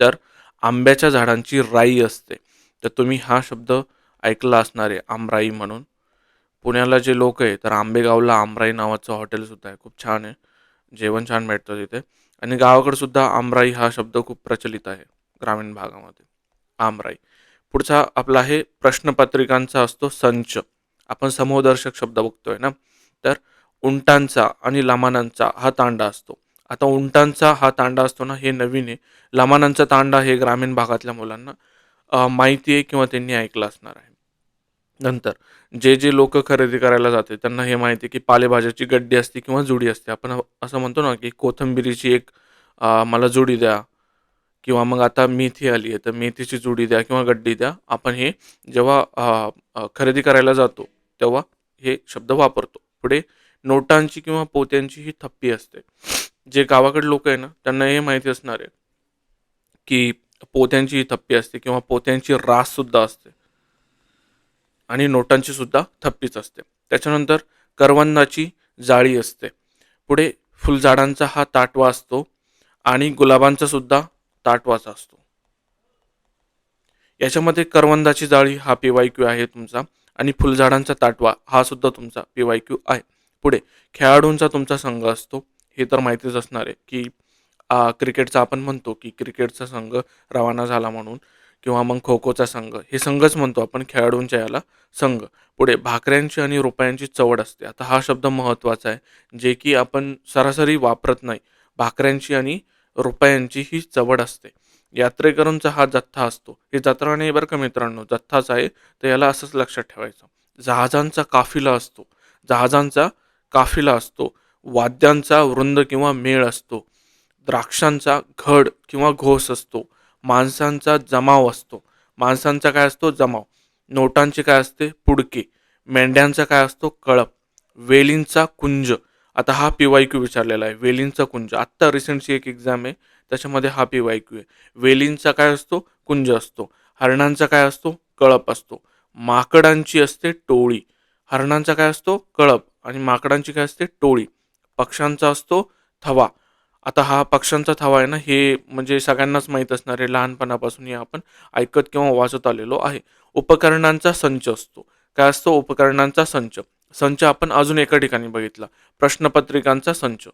तर आंब्याच्या झाडांची राई असते. तर तुम्ही हा शब्द ऐकला असणार आहे आमराई म्हणून. पुण्याला जे लोक आहे तर आंबेगावला आमराई नावाचं हॉटेलसुद्धा आहे. खूप छान आहे. जेवण छान भेटतं तिथे. आणि गावाकडे सुद्धा आमराई हा शब्द खूप प्रचलित आहे ग्रामीण भागामध्ये. आमराई. पुढचा आपला आहे प्रश्नपत्रिकांचा असतो संच. आपण समूहदर्शक शब्द बघतोय ना? तर उंटांचा आणि लमानांचा हा तांडा असतो. आता उंटांचा हा तांडा असतो ना हे नवीन आहे. लमानांचा तांडा हे ग्रामीण भागातल्या मुलांना माहिती आहे किंवा त्यांनी ऐकलं असणार आहे. नंतर जे जे लोक खरेदी करायला जाते त्यांना हे माहिती आहे की पालेभाज्याची गड्डी असते किंवा जुडी असते. आपण असं म्हणतो ना की कोथिंबिरीची एक मला जुडी द्या किंवा मग आता मेथी आली आहे तर मेथीची जुडी द्या किंवा गड्डी द्या. आपण हे जेव्हा खरेदी करायला जातो तेव्हा हे शब्द वापरतो. पुढे नोटांची किंवा पोत्यांची ही थप्पी असते. जे गावाकडे लोक आहे ना त्यांना हे माहिती असणार आहे की पोत्यांची ही थप्पी असते किंवा पोत्यांची रास सुद्धा असते. आणि नोटांची सुद्धा थप्पीच असते. त्याच्यानंतर करवंदाची जाळी असते. पुढे फुलझाडांचा हा ताटवा असतो आणि गुलाबांचा सुद्धा ताटवाचा असतो. याच्यामध्ये करवंदाची जाळी हा पीवाय क्यू आहे तुमचा आणि फुलझाडांचा ताटवा हा सुद्धा तुमचा पीवाय क्यू आहे. पुढे खेळाडूंचा तुमचा संघ असतो. हे तर माहितीच असणार आहे की क्रिकेटचा आपण म्हणतो की क्रिकेटचा संघ रवाना झाला म्हणून किंवा मग खो खोचा संघ हे संघच म्हणतो आपण खेळाडूंच्या याला संघ. पुढे भाकऱ्यांची आणि रुपयांची चवड असते. आता हा शब्द महत्त्वाचा आहे जे की आपण सरासरी वापरत नाही. भाकऱ्यांची आणि रुपयांची ही चवड असते. यात्रेकरूंचा हा जथ्था असतो. हे जत्रा नाही बरं का मित्रांनो? जथ्थाच आहे. तर याला असंच लक्षात ठेवायचं. जहाजांचा काफिला असतो. जहाजांचा काफिला असतो. वाद्यांचा वृंद किंवा मेळ असतो. द्राक्षांचा घड किंवा घोस असतो. माणसांचा जमाव असतो. माणसांचा काय असतो? जमाव. नोटांचे काय असते? पुडके. मेंढ्यांचा काय असतो? कळप. वेलींचा कुंज. आता हा पी वाय क्यू विचारलेला आहे. वेलींचा कुंज. आत्ता रिसेंटची एक एक्झाम आहे. त्याच्यामध्ये हा पी वाय क्यू आहे. वेलींचा काय असतो? कुंज असतो. हरणांचा काय असतो? कळप असतो. माकडांची असते टोळी. हरणांचा काय असतो? कळप. आणि माकडांची काय असते? टोळी. पक्ष्यांचा असतो थवा. आता हा पक्ष्यांचा थवा आहे ना हे म्हणजे सगळ्यांनाच माहीत असणार आहे लहानपणापासून हे आपण ऐकत किंवा वाचत आलेलो आहे. उपकरणांचा संच असतो. काय असतो? उपकरणांचा संच. संच आपण अजून एका ठिकाणी बघितला. प्रश्नपत्रिकांचा संच.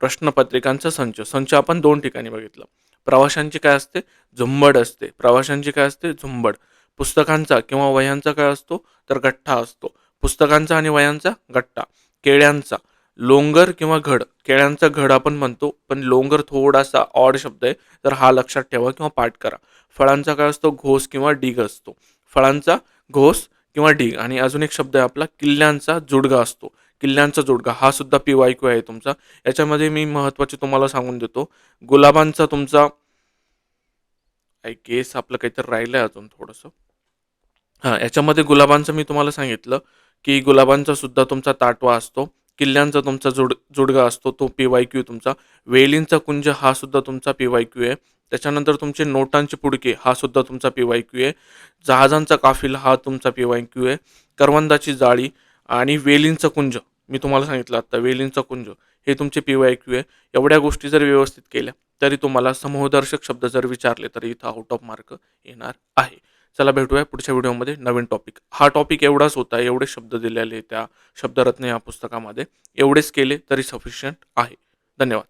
प्रश्नपत्रिकांचा संच. संच आपण दोन ठिकाणी बघितलं. प्रवाशांची काय असते? झुंबड असते. प्रवाशांची काय असते? झुंबड. पुस्तकांचा किंवा वह्यांचा काय असतो? तर गठ्ठा असतो. पुस्तकांचा आणि वह्यांचा गट्टा केळ्यांचा. लोंगर किंवा घड. केळ्यांचा घड आपण म्हणतो पण लोंगर थोडासा ऑड शब्द आहे तर हा लक्षात ठेवा किंवा पाठ करा. फळांचा काय असतो? घोस किंवा ढीग असतो. फळांचा घोस किंवा ढीग. आणि अजून एक शब्द आहे आपला किल्ल्यांचा जुडगा असतो. किल्ल्यांचा जुडगा. हा सुद्धा पी आहे तुमचा. याच्यामध्ये मी महत्त्वाचे तुम्हाला सांगून देतो. गुलाबांचा तुमचा आय केस आपलं काहीतरी राहिलं आहे अजून थोडंसं. हां याच्यामध्ये गुलाबांचं मी तुम्हाला सांगितलं की गुलाबांचा सुद्धा तुमचा ताटवा असतो किल्ल्यांचा तुमचा जुड जुडगा असतो तो पी वाय क्यू तुमचा वेलींचा कुंज हा सुद्धा तुमचा पी वाय क्यू आहे त्याच्यानंतर तुमचे नोटांचे पुडके हा सुद्धा तुमचा पी वाय क्यू आहे जहाजांचा काफिला हा तुमचा पी वाय क्यू आहे करवंदाची जाळी आणि वेलींचा कुंज मी तुम्हाला सांगितलं आत्ता वेलींचा कुंज हे तुमचे पी वाय क्यू आहे एवढ्या गोष्टी जर व्यवस्थित केल्या तरी तुम्हाला समूहदर्शक शब्द जर विचारले तरी इथं आउट ऑफ मार्क येणार आहे. चला भेटूया पुढच्या व्हिडिओमध्ये नवीन टॉपिक हा टॉपिक एवढाच होता एवढे शब्द दिलेले त्या शब्दरत्न या पुस्तकामध्ये एवढेच केले तरी सफिशियंट आहे. धन्यवाद.